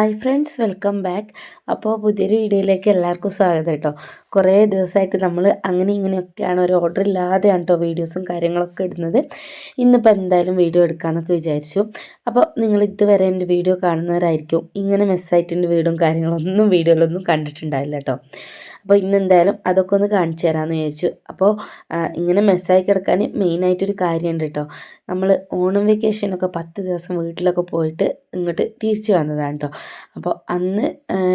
Hi friends welcome back അപ്പോൾ പുതിയൊരു വീഡിയോയിലേക്ക് എല്ലാവർക്കും സ്വാഗതം കേട്ടോ കുറേ ദിവസമായിട്ട് നമ്മൾ അങ്ങനെ ഇങ്ങനെയൊക്കെയാണ് ഒരു ഓർഡർ ഇല്ലാതെയാണ് കേട്ടോ വീഡിയോസും കാര്യങ്ങളൊക്കെ ഇടുന്നത്. ഇന്നിപ്പോൾ എന്തായാലും വീഡിയോ എടുക്കാമെന്നൊക്കെ വിചാരിച്ചു. അപ്പോൾ നിങ്ങൾ ഇതുവരെ എന്റെ വീഡിയോ കാണുന്നവരായിരിക്കും. ഇങ്ങനെ മെസ്സായിട്ട് എന്റെ വീടും കാര്യങ്ങളൊന്നും വീഡിയോയിലൊന്നും കണ്ടിട്ടുണ്ടായില്ല കേട്ടോ അപ്പോൾ ഇന്ന് എന്തായാലും അതൊക്കെ ഒന്ന് കാണിച്ചു തരാമെന്ന് വിചാരിച്ചു. അപ്പോൾ ഇങ്ങനെ മെസ്സായി കിടക്കാൻ മെയിനായിട്ടൊരു കാര്യമുണ്ട് കേട്ടോ നമ്മൾ ഓണം വെക്കേഷനൊക്കെ പത്ത് ദിവസം വീട്ടിലൊക്കെ പോയിട്ട് ഇങ്ങോട്ട് തിരിച്ചു വന്നതാണ് കേട്ടോ അപ്പോൾ അന്ന്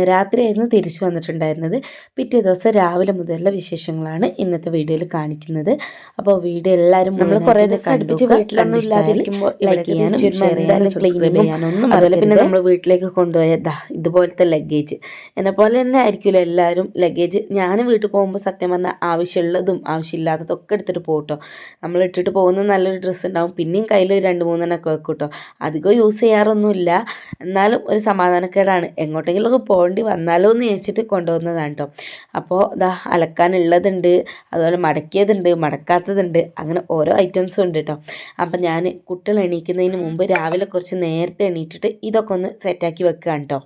രാത്രിയായിരുന്നു തിരിച്ചു വന്നിട്ടുണ്ടായിരുന്നത്. പിറ്റേ ദിവസം രാവിലെ മുതലുള്ള വിശേഷങ്ങളാണ് ഇന്നത്തെ വീഡിയോയിൽ കാണിക്കുന്നത്. അപ്പോൾ വീഡിയോ എല്ലാവരും നമ്മൾ കുറേ ദിവസം അടുപ്പിച്ച് വീട്ടിലൊന്നും ഇല്ലാതിരിക്കുമ്പോൾ ലൈക്ക് ചെയ്യാനും ഷെയർ ചെയ്യാനും സബ്സ്ക്രൈബ് ചെയ്യാനൊന്നും അതുപോലെ പിന്നെ നമ്മൾ വീട്ടിലേക്ക് കൊണ്ടുപോയ ദാ ഇതുപോലത്തെ ലഗേജ് എന്നെ പോലെ തന്നെ ആയിരിക്കുമല്ലോ എല്ലാവരും ലഗേജ് ഞാനും വീട്ടിൽ പോകുമ്പോൾ സത്യം പറഞ്ഞാൽ ആവശ്യമുള്ളതും ആവശ്യമില്ലാത്തതൊക്കെ എടുത്തിട്ട് പോകട്ടോ നമ്മൾ ഇട്ടിട്ട് പോകുന്ന നല്ലൊരു ഡ്രസ്സ് ഉണ്ടാവും. പിന്നെയും കയ്യിൽ രണ്ട് മൂന്നെണ്ണമൊക്കെ വെക്കും കേട്ടോ അധികം യൂസ് ചെയ്യാറൊന്നുമില്ല. എന്നാലും ഒരു സമാധാനക്കേടാണ്. എങ്ങോട്ടെങ്കിലുമൊക്കെ പോകേണ്ടി വന്നാലോ എന്ന് ചോദിച്ചിട്ട് കൊണ്ടുവന്നതാണ് കേട്ടോ അപ്പോൾ ഇതാ അലക്കാനുള്ളതുണ്ട് അതുപോലെ മടക്കിയതുണ്ട് മടക്കാത്തതുണ്ട് അങ്ങനെ ഓരോ ഐറ്റംസും ഉണ്ട് കേട്ടോ അപ്പം ഞാൻ കുട്ടികൾ എണീക്കുന്നതിന് മുമ്പ് രാവിലെ കുറച്ച് നേരത്തെ എണീറ്റിട്ട് ഇതൊക്കെ ഒന്ന് സെറ്റാക്കി വെക്കുകയാണ് കേട്ടോ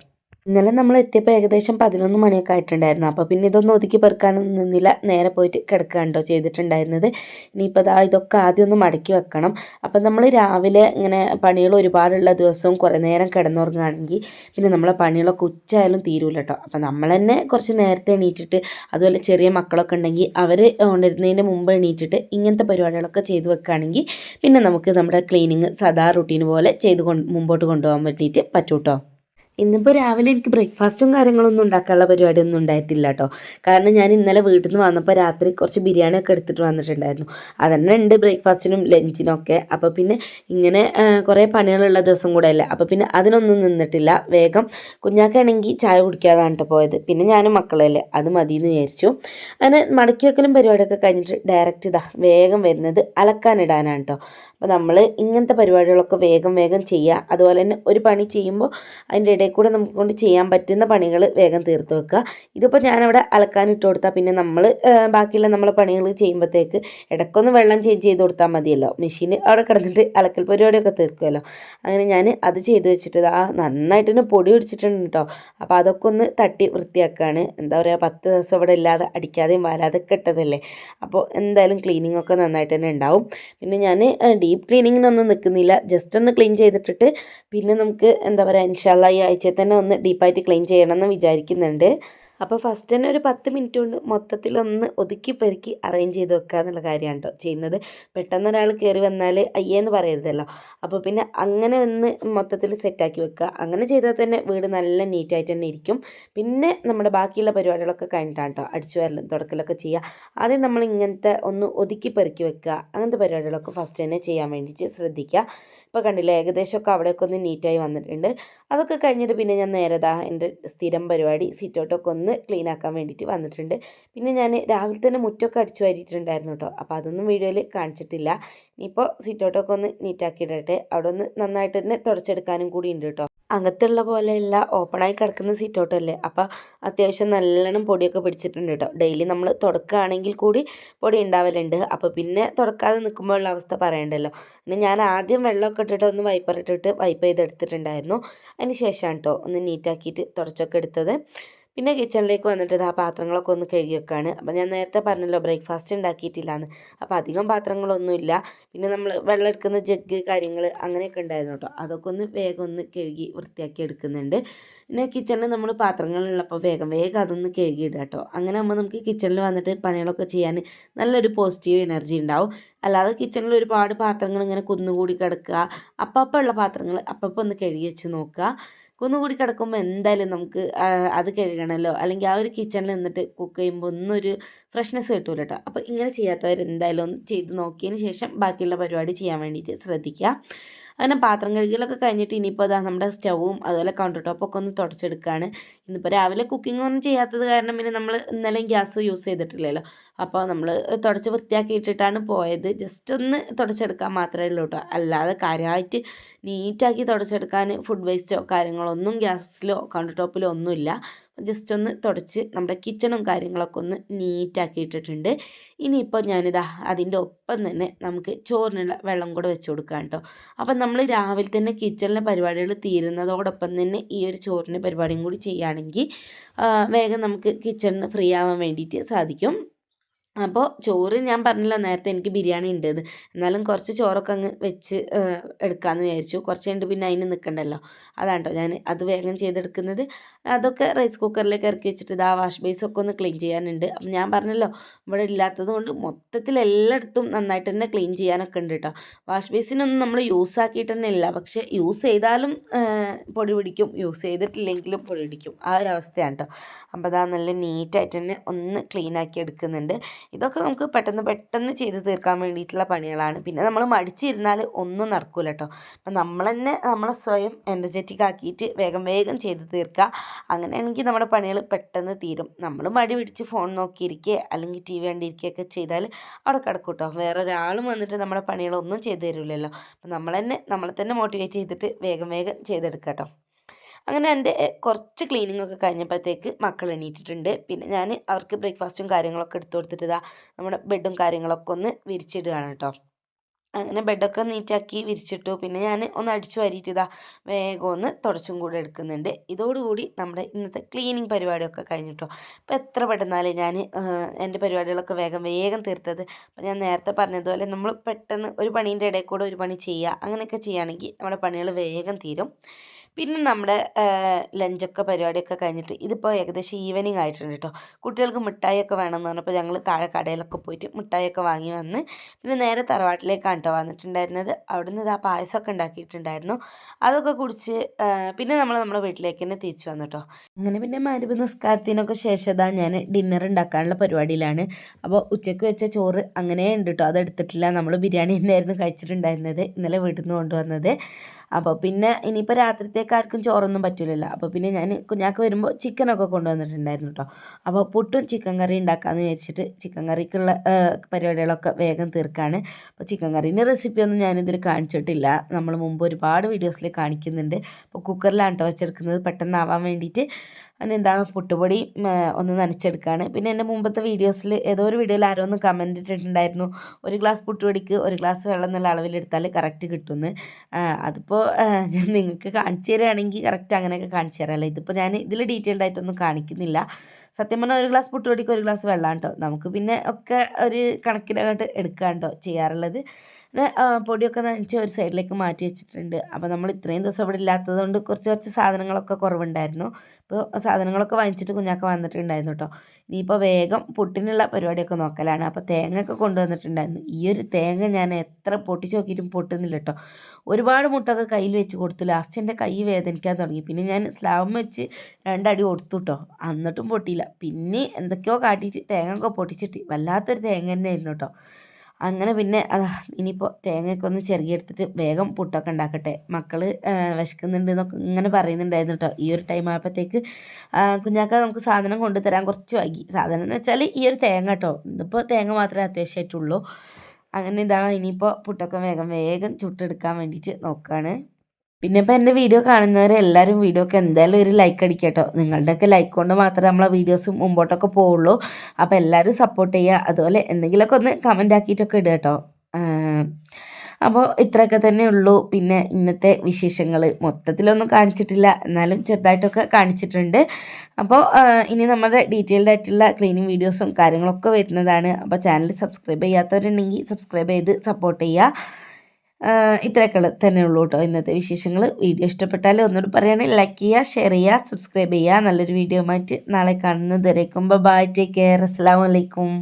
ഇന്നലെ നമ്മൾ എത്തിയപ്പോൾ ഏകദേശം പതിനൊന്ന് മണിയൊക്കെ ആയിട്ടുണ്ടായിരുന്നു. അപ്പോൾ പിന്നെ ഇതൊന്നും ഒതുക്കി പെറുക്കാനൊന്നും നിന്നില്ല. നേരെ പോയിട്ട് കിടക്കുകയാണ്ടോ ചെയ്തിട്ടുണ്ടായിരുന്നത്. ഇനിയിപ്പോൾ അതാ ഇതൊക്കെ ആദ്യം ഒന്ന് മടക്കി വെക്കണം. അപ്പം നമ്മൾ രാവിലെ ഇങ്ങനെ പണികൾ ഒരുപാടുള്ള ദിവസവും കുറേ നേരം കിടന്നുറങ്ങുകയാണെങ്കിൽ പിന്നെ നമ്മളെ പണികളൊക്കെ ഉച്ചയായാലും തീരൂല കേട്ടോ. അപ്പം നമ്മൾ തന്നെ കുറച്ച് നേരത്തെ എണീറ്റിട്ട് അതുപോലെ ചെറിയ മക്കളൊക്കെ ഉണ്ടെങ്കിൽ അവർ ഉണരുന്നതിന് മുമ്പ് എണീറ്റിട്ട് ഇങ്ങനത്തെ പരിപാടികളൊക്കെ ചെയ്തു വെക്കുകയാണെങ്കിൽ പിന്നെ നമുക്ക് നമ്മുടെ ക്ലീനിങ് സദാ റുട്ടീൻ പോലെ ചെയ്ത് മുമ്പോട്ട് കൊണ്ടുപോകാൻ വേണ്ടിയിട്ട് പറ്റൂ കേട്ടോ. ഇന്നിപ്പോൾ രാവിലെ എനിക്ക് ബ്രേക്ക്ഫാസ്റ്റും കാര്യങ്ങളൊന്നും ഉണ്ടാക്കാനുള്ള പരിപാടി ഒന്നും ഉണ്ടായിട്ടില്ല കേട്ടോ കാരണം ഞാൻ ഇന്നലെ വീട്ടിൽ നിന്ന് വന്നപ്പോൾ രാത്രി കുറച്ച് ബിരിയാണിയൊക്കെ എടുത്തിട്ട് വന്നിട്ടുണ്ടായിരുന്നു. അതന്നെ ഉണ്ട് ബ്രേക്ക്ഫാസ്റ്റിനും ലഞ്ചിനും ഒക്കെ. അപ്പോൾ പിന്നെ ഇങ്ങനെ കുറേ പണികളുള്ള ദിവസം കൂടെ അല്ലേ? അപ്പോൾ പിന്നെ അതിനൊന്നും നിന്നിട്ടില്ല. വേഗം കുഞ്ഞാക്കാണെങ്കിൽ ചായ കുടിക്കാതാണ് കേട്ടോ പോയത്. പിന്നെ ഞാനും മക്കളല്ലേ അത് മതി എന്ന് വിചാരിച്ചു. അങ്ങനെ മടക്കി വെക്കലും പരിപാടിയൊക്കെ കഴിഞ്ഞിട്ട് ഡയറക്റ്റ് ഇതാ വേഗം വരുന്നത് അലക്കാനിടാനാണ് കേട്ടോ അപ്പോൾ നമ്മൾ ഇങ്ങനത്തെ പരിപാടികളൊക്കെ വേഗം വേഗം ചെയ്യുക അതുപോലെ തന്നെ ഒരു പണി ചെയ്യുമ്പോൾ അതിന്റെ ഇടയിൽ കൂടെ നമുക്ക് കൊണ്ട് ചെയ്യാൻ പറ്റുന്ന പണികൾ വേഗം തീർത്ത് വെക്കുക. ഇതിപ്പോൾ ഞാനവിടെ അലക്കാൻ ഇട്ട് കൊടുത്താൽ പിന്നെ നമ്മൾ ബാക്കിയുള്ള നമ്മളെ പണികൾ ചെയ്യുമ്പോഴത്തേക്ക് ഇടയ്ക്കൊന്ന് വെള്ളം ചേഞ്ച് ചെയ്ത് കൊടുത്താൽ മതിയല്ലോ. മെഷീൻ അവിടെ കിടന്നിട്ട് അലക്കൽ പരിപാടിയൊക്കെ തീർക്കുമല്ലോ അങ്ങനെ ഞാൻ അത് ചെയ്ത് വെച്ചിട്ട് ആ നന്നായിട്ട് തന്നെ പൊടി പിടിച്ചിട്ടുണ്ട് കേട്ടോ അപ്പോൾ അതൊക്കെ ഒന്ന് തട്ടി വൃത്തിയാക്കുകയാണ് എന്താ പറയുക പത്ത് ദിവസം ഇവിടെ ഇല്ലാതെ അടിക്കാതെയും വരാതൊക്കെ ഇട്ടതല്ലേ. അപ്പോൾ എന്തായാലും ക്ലീനിങ് ഒക്കെ നന്നായിട്ട് തന്നെ ഉണ്ടാവും. പിന്നെ ഞാൻ ഡീപ്പ് ക്ലീനിങ്ങിനൊന്നും നിൽക്കുന്നില്ല. ജസ്റ്റ് ഒന്ന് ക്ലീൻ ചെയ്തിട്ടിട്ട് പിന്നെ നമുക്ക് എന്താ പറയുക ഇൻഷാല്ല ഈ ആഴ്ചയിൽ തന്നെ ഒന്ന് ഡീപ്പായിട്ട് ക്ലീൻ ചെയ്യണമെന്ന് വിചാരിക്കുന്നുണ്ട്. അപ്പോൾ ഫസ്റ്റ് തന്നെ ഒരു പത്ത് മിനിറ്റ് കൊണ്ട് മൊത്തത്തിൽ ഒന്ന് ഒതുക്കി പെരുക്കി അറേഞ്ച് ചെയ്ത് വെക്കുക എന്നുള്ള കാര്യമാണ് കേട്ടോ ചെയ്യുന്നത്. പെട്ടെന്ന് ഒരാൾ കയറി വന്നാൽ അയ്യേന്ന് പറയരുതല്ലോ. അപ്പോൾ പിന്നെ അങ്ങനെ ഒന്ന് മൊത്തത്തിൽ സെറ്റാക്കി വെക്കുക അങ്ങനെ ചെയ്താൽ തന്നെ വീട് നല്ല നീറ്റായിട്ട് തന്നെ ഇരിക്കും. പിന്നെ നമ്മുടെ ബാക്കിയുള്ള പരിപാടികളൊക്കെ കഴിഞ്ഞിട്ടാണ് കേട്ടോ അടിച്ചു വരലും തുടക്കലൊക്കെ ചെയ്യുക. ആദ്യം നമ്മൾ ഇങ്ങനത്തെ ഒന്ന് ഒതുക്കി പെറുക്കി വെക്കുക അങ്ങനത്തെ പരിപാടികളൊക്കെ ഫസ്റ്റ് തന്നെ ചെയ്യാൻ വേണ്ടിയിട്ട് ശ്രദ്ധിക്കുക. ഇപ്പോൾ കണ്ടില്ലേ ഏകദേശമൊക്കെ അവിടെയൊക്കെ ഒന്ന് നീറ്റായി വന്നിട്ടുണ്ട്. അതൊക്കെ കഴിഞ്ഞിട്ട് പിന്നെ ഞാൻ നേരെ ദാ എന്റെ സ്ഥിരം പരിപാടി സിറ്റൗട്ടൊക്കെ ഒന്ന് ക്ലീൻ ആക്കാൻ വേണ്ടിയിട്ട് വന്നിട്ടുണ്ട്. പിന്നെ ഞാൻ രാവിലെ തന്നെ മുറ്റമൊക്കെ അടിച്ചു വാരിയിട്ടുണ്ടായിരുന്നു കേട്ടോ അപ്പോൾ അതൊന്നും വീഡിയോയിൽ കാണിച്ചിട്ടില്ല. ഇനിയിപ്പോൾ സിറ്റൗട്ടൊക്കെ ഒന്ന് നീറ്റാക്കി ഇടട്ടെ അവിടെ ഒന്ന് നന്നായിട്ട് തന്നെ തുടച്ചെടുക്കാനും കൂടി ഉണ്ട് കേട്ടോ അകത്തുള്ള പോലെയല്ല ഓപ്പണായി കിടക്കുന്ന സീറ്റോട്ടല്ലേ അപ്പോൾ അത്യാവശ്യം നല്ലോണം പൊടിയൊക്കെ പിടിച്ചിട്ടുണ്ട് കേട്ടോ ഡെയിലി നമ്മൾ തുടക്കുകയാണെങ്കിൽ കൂടി പൊടി ഉണ്ടാവലുണ്ട് അപ്പോൾ പിന്നെ തുടക്കാതെ നിൽക്കുമ്പോഴുള്ള അവസ്ഥ പറയണ്ടല്ലോ. പിന്നെ ഞാൻ ആദ്യം വെള്ളമൊക്കെ ഇട്ടിട്ട് ഒന്ന് വൈപ്പർ ഇട്ടിട്ട് വൈപ്പ് ചെയ്തെടുത്തിട്ടുണ്ടായിരുന്നു. അതിന് ശേഷമാണ് കേട്ടോ ഒന്ന് നീറ്റാക്കിയിട്ട് തുടച്ചൊക്കെ എടുത്തത്. പിന്നെ കിച്ചണിലേക്ക് വന്നിട്ട് ആ പാത്രങ്ങളൊക്കെ ഒന്ന് കഴുകി വെക്കുകയാണ് അപ്പോൾ ഞാൻ നേരത്തെ പറഞ്ഞല്ലോ ബ്രേക്ക്ഫാസ്റ്റ് ഉണ്ടാക്കിയിട്ടില്ലാന്ന്. അപ്പോൾ അധികം പാത്രങ്ങളൊന്നുമില്ല. പിന്നെ നമ്മൾ വെള്ളം എടുക്കുന്ന ജഗ്ഗ് കാര്യങ്ങൾ അങ്ങനെയൊക്കെ ഉണ്ടായിരുന്നു കേട്ടോ. അതൊക്കെ ഒന്ന് വേഗം ഒന്ന് കഴുകി വൃത്തിയാക്കി എടുക്കുന്നുണ്ട്. പിന്നെ കിച്ചണിൽ നമ്മൾ പാത്രങ്ങളുള്ളപ്പോൾ വേഗം വേഗം അതൊന്ന് കഴുകിയിടുക കേട്ടോ. അങ്ങനെ ആകുമ്പോൾ നമുക്ക് കിച്ചണിൽ വന്നിട്ട് പണികളൊക്കെ ചെയ്യാൻ നല്ലൊരു പോസിറ്റീവ് എനർജി ഉണ്ടാവും. അല്ലാതെ കിച്ചണിൽ ഒരുപാട് പാത്രങ്ങൾ ഇങ്ങനെ കുന്നുകൂടി കിടക്കുക അപ്പം ഉള്ള പാത്രങ്ങൾ അപ്പം ഒന്ന് കഴുകി വെച്ച് നോക്കുക. കുന്നുകൂടി കിടക്കുമ്പോൾ എന്തായാലും നമുക്ക് അത് കഴുകണമല്ലോ അല്ലെങ്കിൽ ആ ഒരു കിച്ചണിൽ നിന്നിട്ട് കുക്ക് ചെയ്യുമ്പോൾ ഒന്നും ഒരു ഫ്രഷ്നെസ് കിട്ടൂല കേട്ടോ അപ്പോൾ ഇങ്ങനെ ചെയ്യാത്തവർ എന്തായാലും ഒന്ന് ചെയ്ത് നോക്കിയതിന് ശേഷം ബാക്കിയുള്ള പരിപാടി ചെയ്യാൻ വേണ്ടിയിട്ട് ശ്രദ്ധിക്കുക. അങ്ങനെ പാത്രം കഴുകലൊക്കെ കഴിഞ്ഞിട്ട് ഇനിയിപ്പോൾ അതാ നമ്മുടെ സ്റ്റൗവും അതുപോലെ കൗണ്ടർ ടോപ്പൊക്കെ ഒന്ന് തുടച്ചെടുക്കുകയാണ് ഇന്നിപ്പോൾ രാവിലെ കുക്കിംഗ് ഒന്നും ചെയ്യാത്തത് കാരണം പിന്നെ നമ്മൾ ഇന്നലെയും ഗ്യാസ് യൂസ് ചെയ്തിട്ടില്ലല്ലോ. അപ്പോൾ നമ്മൾ തുടച്ച് വൃത്തിയാക്കി ഇട്ടിട്ടാണ് പോയത്. ജസ്റ്റ് ഒന്ന് തുടച്ചെടുക്കാൻ മാത്രമേ ഉള്ളൂ കേട്ടോ അല്ലാതെ കാര്യമായിട്ട് നീറ്റാക്കി തുടച്ചെടുക്കാൻ ഫുഡ് വേസ്റ്റോ കാര്യങ്ങളോ ഒന്നും ഗ്യാസിലോ കൗണ്ടർ ടോപ്പിലോ ഒന്നുമില്ല. ജസ്റ്റ് ഒന്ന് തുടച്ച് നമ്മുടെ കിച്ചണും കാര്യങ്ങളൊക്കെ ഒന്ന് നീറ്റാക്കി ഇട്ടിട്ടുണ്ട് ഇനിയിപ്പോൾ ഞാനിതാ അതിന്റെ ഒപ്പം തന്നെ നമുക്ക് ചോറിനുള്ള വെള്ളം കൂടെ വെച്ച് കൊടുക്കാം കേട്ടോ. അപ്പം നമ്മൾ രാവിലെ തന്നെ കിച്ചണിലെ പരിപാടികൾ തീരുന്നതോടൊപ്പം തന്നെ ഈ ഒരു ചോറിന്റെ പരിപാടിയും കൂടി ചെയ്യുകയാണെങ്കിൽ വേഗം നമുക്ക് കിച്ചണിന് ഫ്രീ ആവാൻ വേണ്ടിയിട്ട് സാധിക്കും. അപ്പോൾ ചോറ് ഞാൻ പറഞ്ഞല്ലോ നേരത്തെ എനിക്ക് ബിരിയാണി ഉണ്ടെന്ന് എന്നാലും കുറച്ച് ചോറൊക്കെ അങ്ങ് വെച്ച് എടുക്കാമെന്ന് വിചാരിച്ചു. കുറച്ച് കഴിഞ്ഞിട്ട് പിന്നെ അതിന് നിൽക്കണ്ടല്ലോ അതാണ് കേട്ടോ ഞാൻ അത് വേഗം ചെയ്തെടുക്കുന്നത്. അതൊക്കെ റൈസ് കുക്കറിലേക്ക് ഇറക്കി വെച്ചിട്ട് ഇതാ വാഷ് ബേസൊക്കെ ഒന്ന് ക്ലീൻ ചെയ്യാനുണ്ട്. അപ്പം ഞാൻ പറഞ്ഞല്ലോ ഇവിടെ ഇല്ലാത്തത് കൊണ്ട് മൊത്തത്തിൽ എല്ലായിടത്തും നന്നായിട്ട് തന്നെ ക്ലീൻ ചെയ്യാനൊക്കെ ഉണ്ട് കേട്ടോ വാഷ് ബേസിനൊന്നും നമ്മൾ യൂസ് ആക്കിയിട്ട് തന്നെ ഇല്ല. പക്ഷേ യൂസ് ചെയ്താലും പൊടി പിടിക്കും. യൂസ് ചെയ്തിട്ടില്ലെങ്കിലും പൊടി പിടിക്കും. ആ ഒരു അവസ്ഥയാണ് കേട്ടോ അപ്പോൾ അതാ നല്ല നീറ്റായിട്ട് തന്നെ ഒന്ന് ക്ലീൻ ആക്കി എടുക്കുന്നുണ്ട്. ഇതൊക്കെ നമുക്ക് പെട്ടെന്ന് പെട്ടെന്ന് ചെയ്ത് തീർക്കാൻ വേണ്ടിയിട്ടുള്ള പണികളാണ്. പിന്നെ നമ്മൾ മടിച്ചിരുന്നാൽ ഒന്നും നടക്കില്ല കേട്ടോ അപ്പം നമ്മൾ തന്നെ നമ്മളെ സ്വയം എനർജറ്റിക് ആക്കിയിട്ട് വേഗം വേഗം ചെയ്ത് തീർക്കുക അങ്ങനെയാണെങ്കിൽ നമ്മുടെ പണികൾ പെട്ടെന്ന് തീരും. നമ്മൾ മടി പിടിച്ച് ഫോൺ നോക്കിയിരിക്കുക അല്ലെങ്കിൽ ടി വി കണ്ടിരിക്കുകയൊക്കെ ചെയ്താൽ അവിടെ കിടക്കും കേട്ടോ വേറെ ഒരാളും വന്നിട്ട് നമ്മുടെ പണികളൊന്നും ചെയ്തു തരില്ലല്ലോ അപ്പം നമ്മൾ തന്നെ നമ്മളെ തന്നെ മോട്ടിവേറ്റ് ചെയ്തിട്ട് വേഗം വേഗം ചെയ്തെടുക്കാം കേട്ടോ അങ്ങനെ എന്റെ കുറച്ച് ക്ലീനിങ് ഒക്കെ കഴിഞ്ഞപ്പോഴത്തേക്ക് മക്കൾ എണീറ്റിട്ടുണ്ട്. പിന്നെ ഞാൻ അവർക്ക് ബ്രേക്ക്ഫാസ്റ്റും കാര്യങ്ങളൊക്കെ എടുത്തു കൊടുത്തിട്ട് ഇതാ നമ്മുടെ ബെഡും കാര്യങ്ങളൊക്കെ ഒന്ന് വിരിച്ചിടുകയാണ് കേട്ടോ. അങ്ങനെ ബെഡൊക്കെ നീറ്റാക്കി വിരിച്ചിട്ടു. പിന്നെ ഞാൻ ഒന്ന് അടിച്ചു വാരിയിട്ട് ഇതാ വേഗം ഒന്ന് തുടച്ചും കൂടെ എടുക്കുന്നുണ്ട്. ഇതോടുകൂടി നമ്മുടെ ഇന്നത്തെ ക്ലീനിങ് പരിപാടിയൊക്കെ കഴിഞ്ഞിട്ടോ. അപ്പോൾ എത്ര പെട്ടെന്നാലേ ഞാൻ എന്റെ പരിപാടികളൊക്കെ വേഗം വേഗം തീർത്തത്. അപ്പോൾ ഞാൻ നേരത്തെ പറഞ്ഞതുപോലെ നമ്മൾ പെട്ടെന്ന് ഒരു പണീന്റെ ഇടയിൽ കൂടെ ഒരു പണി ചെയ്യുക അങ്ങനെയൊക്കെ ചെയ്യുകയാണെങ്കിൽ നമ്മുടെ പണികൾ വേഗം തീരും. പിന്നെ നമ്മുടെ ലഞ്ചൊക്കെ പരിപാടിയൊക്കെ കഴിഞ്ഞിട്ട് ഇതിപ്പോൾ ഏകദേശം ഈവനിങ് ആയിട്ടുണ്ട് കേട്ടോ കുട്ടികൾക്ക് മിഠായിയൊക്കെ വേണമെന്ന് പറഞ്ഞപ്പോൾ ഞങ്ങൾ താഴെ കടയിലൊക്കെ പോയിട്ട് മിഠായിയൊക്കെ വാങ്ങി വന്ന് പിന്നെ നേരെ തറവാട്ടിലേക്കാണ് കേട്ടോ വന്നിട്ടുണ്ടായിരുന്നത്. അവിടുന്ന് ഇതാ പായസമൊക്കെ ഉണ്ടാക്കിയിട്ടുണ്ടായിരുന്നു. അതൊക്കെ കുടിച്ച് പിന്നെ നമ്മൾ നമ്മുടെ വീട്ടിലേക്ക് തന്നെ തിരിച്ചു വന്നു കേട്ടോ അങ്ങനെ പിന്നെ മരുവ് നിസ്കാരത്തിനൊക്കെ ശേഷം ഇതാ ഞാൻ ഡിന്നർ ഉണ്ടാക്കാനുള്ള പരിപാടിയിലാണ്. അപ്പോൾ ഉച്ചയ്ക്ക് വെച്ച ചോറ് അങ്ങനെ ഉണ്ട് കേട്ടോ അതെടുത്തിട്ടില്ല. നമ്മൾ ബിരിയാണി തന്നെയായിരുന്നു കഴിച്ചിട്ടുണ്ടായിരുന്നത്. ഇന്നലെ വീട്ടിൽ നിന്ന് കൊണ്ടുവന്നത്. അപ്പോൾ പിന്നെ ഇനിയിപ്പോൾ രാത്രിത്തേക്ക് ആർക്കും ചോറൊന്നും പറ്റില്ലല്ലോ അപ്പോൾ പിന്നെ ഞാൻ കുഞ്ഞാക്ക് വരുമ്പോൾ ചിക്കനൊക്കെ കൊണ്ടുവന്നിട്ടുണ്ടായിരുന്നു കേട്ടോ അപ്പോൾ പുട്ടും ചിക്കൻ കറി ഉണ്ടാക്കാമെന്ന് വിചാരിച്ചിട്ട് ചിക്കൻ കറിക്കുള്ള പരിപാടികളൊക്കെ വേഗം തീർക്കാണ്. അപ്പോൾ ചിക്കൻ കറീന്റെ റെസിപ്പിയൊന്നും ഞാനിതിൽ കാണിച്ചിട്ടില്ല. നമ്മൾ മുമ്പ് ഒരുപാട് വീഡിയോസിൽ കാണിക്കുന്നുണ്ട്. അപ്പോൾ കുക്കറിലാണ് കേട്ടോ വെച്ചെടുക്കുന്നത്. പെട്ടെന്നാവാൻ വേണ്ടിയിട്ട് അതിനെന്താ പുട്ടുപൊടി ഒന്ന് നനച്ചെടുക്കുകയാണ് പിന്നെ എന്റെ മുമ്പത്തെ വീഡിയോസിൽ ഏതോ ഒരു വീഡിയോയിൽ ആരോ ഒന്ന് കമന്റ് ഇട്ടിട്ടുണ്ടായിരുന്നു ഒരു ഗ്ലാസ് പുട്ടുപൊടിക്ക് ഒരു ഗ്ലാസ് വെള്ളം എന്നുള്ള അളവിലെടുത്താൽ കറക്റ്റ് കിട്ടുമെന്ന് അതിപ്പോൾ ഞാൻ നിങ്ങൾക്ക് കാണിച്ചു തരികയാണെങ്കിൽ കറക്റ്റ് അങ്ങനെയൊക്കെ കാണിച്ചു തരാമല്ലോ ഇതിപ്പോൾ ഞാൻ ഇതിൽ ഡീറ്റെയിൽഡ് ആയിട്ടൊന്നും കാണിക്കുന്നില്ല. സത്യം പറഞ്ഞാൽ ഒരു ഗ്ലാസ് പുട്ടുപൊടിക്ക് ഒരു ഗ്ലാസ് വെള്ളം കേട്ടോ നമുക്ക് പിന്നെ ഒക്കെ ഒരു കണക്കിനകത്ത് എടുക്കാൻ കേട്ടോ ചെയ്യാറുള്ളത്. പൊടിയൊക്കെ നനച്ച് ഒരു സൈഡിലേക്ക് മാറ്റി വെച്ചിട്ടുണ്ട്. അപ്പോൾ നമ്മൾ ഇത്രയും ദിവസം ഇവിടെ ഇല്ലാത്തത് കൊണ്ട് കുറച്ച് കുറച്ച് സാധനങ്ങളൊക്കെ കുറവുണ്ടായിരുന്നു. ഇപ്പോൾ സാധനങ്ങളൊക്കെ വാങ്ങിച്ചിട്ട് കുഞ്ഞാക്ക വന്നിട്ടുണ്ടായിരുന്നു കേട്ടോ ഇനിയിപ്പോൾ വേഗം പുട്ടിനുള്ള പരിപാടിയൊക്കെ നോക്കലാണ്. അപ്പോൾ തേങ്ങയൊക്കെ കൊണ്ടുവന്നിട്ടുണ്ടായിരുന്നു. ഈ ഒരു തേങ്ങ ഞാൻ എത്ര പൊട്ടിച്ച് നോക്കിയിട്ടും പൊട്ടുന്നില്ല കേട്ടോ ഒരുപാട് മുട്ടൊക്കെ കയ്യിൽ വെച്ച് കൊടുത്തു. ലാസ്റ്റ് എന്റെ കൈ വേദനിക്കാൻ തുടങ്ങി. പിന്നെ ഞാൻ സ്ലാബ് വെച്ച് രണ്ടടി കൊടുത്തു കേട്ടോ എന്നിട്ടും പൊട്ടിയില്ല. പിന്നെ എന്തൊക്കെയോ കാട്ടിയിട്ട് തേങ്ങ ഒക്കെ പൊട്ടിച്ചിട്ട് വല്ലാത്തൊരു തേങ്ങ തന്നെ ആയിരുന്നു കേട്ടോ അങ്ങനെ പിന്നെ അതാ ഇനിയിപ്പോൾ തേങ്ങയൊക്കെ ഒന്ന് ചെറുകിയെടുത്തിട്ട് വേഗം പുട്ടൊക്കെ ഉണ്ടാക്കട്ടെ. മക്കൾ വിശക്കുന്നുണ്ട് എന്നൊക്കെ ഇങ്ങനെ പറയുന്നുണ്ടായിരുന്നു കേട്ടോ ഈ ഒരു ടൈം ആയപ്പോഴത്തേക്ക് കുഞ്ഞാക്ക നമുക്ക് സാധനം കൊണ്ടുതരാൻ കുറച്ച് വൈകി. സാധനം എന്ന് വെച്ചാൽ ഈ ഒരു തേങ്ങ കേട്ടോ ഇതിപ്പോൾ തേങ്ങ മാത്രമേ അത്യാവശ്യമായിട്ടുള്ളൂ. അങ്ങനെ ഇതാ ഇനിയിപ്പോൾ പുട്ടൊക്കെ വേഗം വേഗം ചുട്ടെടുക്കാൻ വേണ്ടിയിട്ട് നോക്കുകയാണ് പിന്നെ ഇപ്പോൾ എന്റെ വീഡിയോ കാണുന്നവർ എല്ലാവരും വീഡിയോക്ക് എന്തായാലും ഒരു ലൈക്ക് അടിക്കട്ടോ. നിങ്ങളുടെയൊക്കെ ലൈക്ക് കൊണ്ട് മാത്രമേ നമ്മളെ വീഡിയോസ് മുമ്പോട്ടൊക്കെ പോവുള്ളൂ. അപ്പോൾ എല്ലാവരും സപ്പോർട്ട് ചെയ്യുക. അതുപോലെ എന്തെങ്കിലുമൊക്കെ ഒന്ന് കമന്റ് ആക്കിയിട്ടൊക്കെ ഇടുക കേട്ടോ. അപ്പോൾ ഇത്രയൊക്കെ തന്നെ ഉള്ളൂ. പിന്നെ ഇന്നത്തെ വിശേഷങ്ങൾ മൊത്തത്തിലൊന്നും കാണിച്ചിട്ടില്ല. എന്നാലും ചെറുതായിട്ടൊക്കെ കാണിച്ചിട്ടുണ്ട്. അപ്പോൾ ഇനി നമ്മുടെ ഡീറ്റെയിൽഡ് ആയിട്ടുള്ള ക്ലീനിങ് വീഡിയോസും കാര്യങ്ങളൊക്കെ വരുന്നതാണ്. അപ്പോൾ ചാനൽ സബ്സ്ക്രൈബ് ചെയ്യാത്തവരുണ്ടെങ്കിൽ സബ്സ്ക്രൈബ് ചെയ്ത് സപ്പോർട്ട് ചെയ്യുക. ഇത്രയൊക്കെ തന്നെ ഉള്ളൂ കേട്ടോ ഇന്നത്തെ വിശേഷങ്ങൾ വീഡിയോ ഇഷ്ടപ്പെട്ടാൽ ഒന്നുകൂടി പറയുകയാണെങ്കിൽ ലൈക്ക് ചെയ്യുക ഷെയർ ചെയ്യുക സബ്സ്ക്രൈബ് ചെയ്യുക. നല്ലൊരു വീഡിയോ മാറ്റി നാളെ കാണുന്നത് വരേക്കും ബൈ ടേക്ക് കെയർ അസ്സാം വലൈക്കും